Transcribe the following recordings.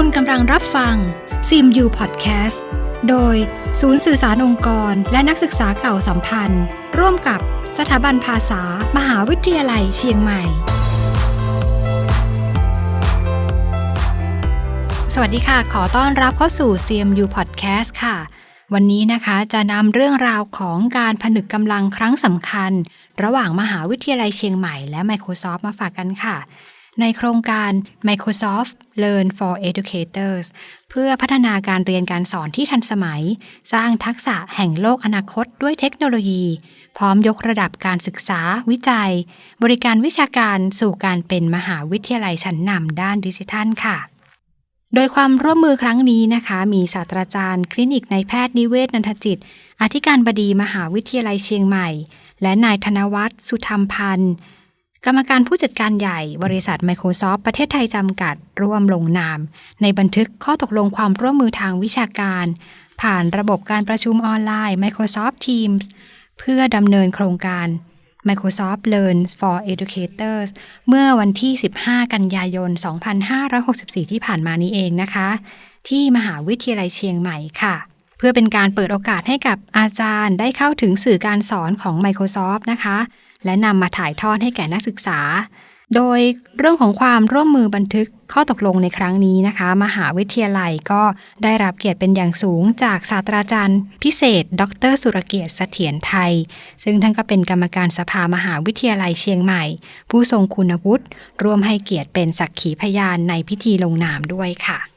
คุณกำลังรับฟังซิมยูพอดแคสต์โดยศูนย์สื่อสารองค์กร และนักศึกษาเก่าสัมพันธ์ ร่วมกับสถาบันภาษา มหาวิทยาลัยเชียงใหม่ สวัสดีค่ะ ขอต้อนรับเข้าสู่ CMU Podcast ค่ะ วันนี้นะคะจะนำเรื่องราวของการผนึกกำลังครั้งสำคัญ ระหว่างมหาวิทยาลัยเชียงใหม่และ Microsoft มาฝากกันค่ะ ในโครงการ Microsoft Learn for Educators เพื่อพัฒนาการเรียนการสอนที่ทันสมัย สร้างทักษะแห่งโลกอนาคตด้วยเทคโนโลยี พร้อมยกระดับการศึกษา วิจัย บริการวิชาการสู่การเป็นมหาวิทยาลัยชั้นนำด้านดิจิทัลค่ะโดยความร่วมมือครั้งนี้นะคะ มีศาสตราจารย์ คลินิกในแพทย์นิเวศนันทจิต อธิการบดีมหาวิทยาลัยเชียงใหม่ และนายธนวัฒน์สุธรรมพันธ์ กรรมการผู้จัดการใหญ่บริษัท Microsoft ประเทศไทยจำกัด ร่วมลงนาม ในบันทึกข้อตกลงความร่วมมือทางวิชาการ ผ่านระบบการประชุมออนไลน์ Microsoft Teams เพื่อดำเนินโครงการ Microsoft Learn for Educators เมื่อวันที่ 15 กันยายน 2564 ที่ผ่านมานี้เองนะคะ ที่มหาวิทยาลัยเชียงใหม่ค่ะ เพื่อเป็นการเปิดโอกาสให้กับอาจารย์ได้เข้าถึงสื่อการสอนของ Microsoft นะคะ และนำมาถ่ายทอดให้แก่นักศึกษา โดยเรื่องของความร่วมมือบันทึกข้อตกลงในครั้งนี้นะคะ มหาวิทยาลัยก็ได้รับเกียรติเป็นอย่างสูงจากศาสตราจารย์ พิเศษ ดร สุรเกียรติเสถียรไทย ซึ่งท่านก็เป็นกรรมการสภามหาวิทยาลัยเชียงใหม่ ผู้ทรงคุณวุฒิร่วมให้เกียรติเป็นสักขีพยานในพิธีลงนามด้วยค่ะ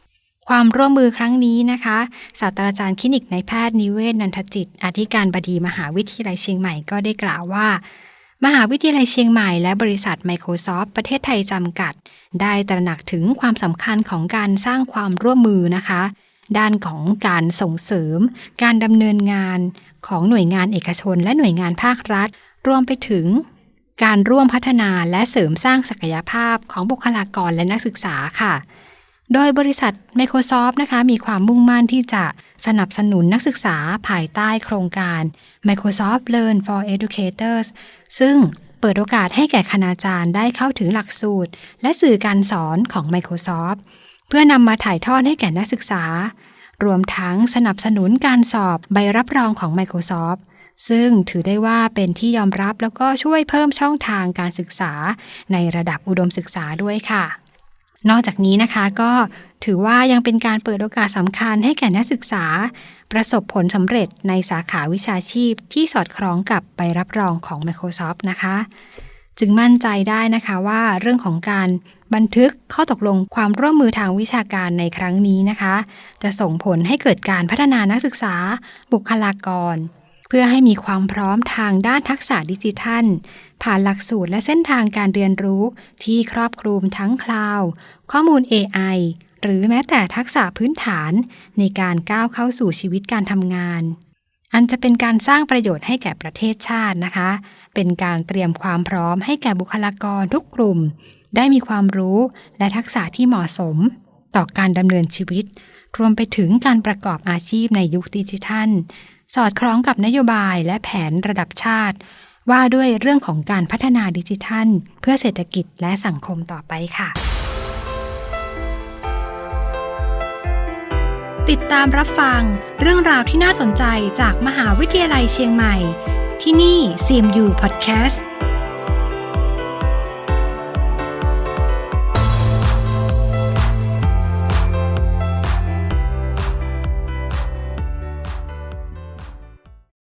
ความร่วมมือครั้งนี้นะคะศาสตราจารย์คลินิกในแพทย์นิเวศนันทจิต อธิการบดีมหาวิทยาลัยเชียงใหม่ก็ได้กล่าวว่า มหาวิทยาลัยเชียงใหม่และบริษัท Microsoft ประเทศไทยจำกัด ได้ตระหนักถึงความสำคัญของการสร้างความร่วมมือนะคะ ด้านของการส่งเสริม การดำเนินงานของหน่วยงานเอกชน และหน่วยงานภาครัฐ รวมไปถึงการร่วมพัฒนาและเสริมสร้างศักยภาพของบุคลากรและนักศึกษาค่ะ โดยบริษัท Microsoft นะคะมีความมุ่งมั่นที่จะสนับสนุนนักศึกษาภายใต้โครงการ Microsoft Learn for Educators ซึ่งเปิดโอกาสให้แก่คณาจารย์ได้เข้าถึงหลักสูตร และสื่อการสอนของ Microsoft เพื่อนำมาถ่ายทอดให้แก่นักศึกษา รวมทั้งสนับสนุนการสอบใบรับรองของ Microsoft ซึ่งถือได้ว่าเป็นที่ยอมรับแล้วก็ช่วยเพิ่มช่องทางการศึกษาในระดับอุดมศึกษาด้วยค่ะ นอกจากนี้นะคะก็ถือว่ายังเป็นการเปิดโอกาสสำคัญให้แก่นักศึกษา ประสบผลสำเร็จในสาขาวิชาชีพที่สอดคล้องกับใบรับรองของ Microsoft นะคะ จึงมั่นใจได้นะคะว่าเรื่องของการบันทึกข้อตกลงความร่วมมือทางวิชาการในครั้งนี้นะคะ จะส่งผลให้เกิดการพัฒนานักศึกษา บุคลากร เพื่อให้มีความพร้อมทางด้านทักษะดิจิทัล ผ่านหลักสูตรและเส้นทางการเรียนรู้ที่ครอบคลุมทั้งคลาวข้อมูล AI หรือแม้แต่ทักษะพื้นฐานในการก้าวเข้าสู่ชีวิตการทำงาน อันจะเป็นการสร้างประโยชน์ให้แก่ประเทศชาตินะคะ เป็นการเตรียมความพร้อมให้แก่บุคลากรทุกกลุ่ม ได้มีความรู้และทักษะที่เหมาะสม ต่อการดำเนินชีวิต รวมไปถึงการประกอบอาชีพในยุคดิจิทัล สอดคล้องกับนโยบายและแผนระดับชาติ ว่าด้วยเรื่องของการพัฒนาดิจิทัล เพื่อเศรษฐกิจและสังคมต่อไปค่ะ ติดตามรับฟังเรื่องราวที่น่าสนใจจากมหาวิทยาลัยเชียงใหม่ ที่นี่ CMU Podcast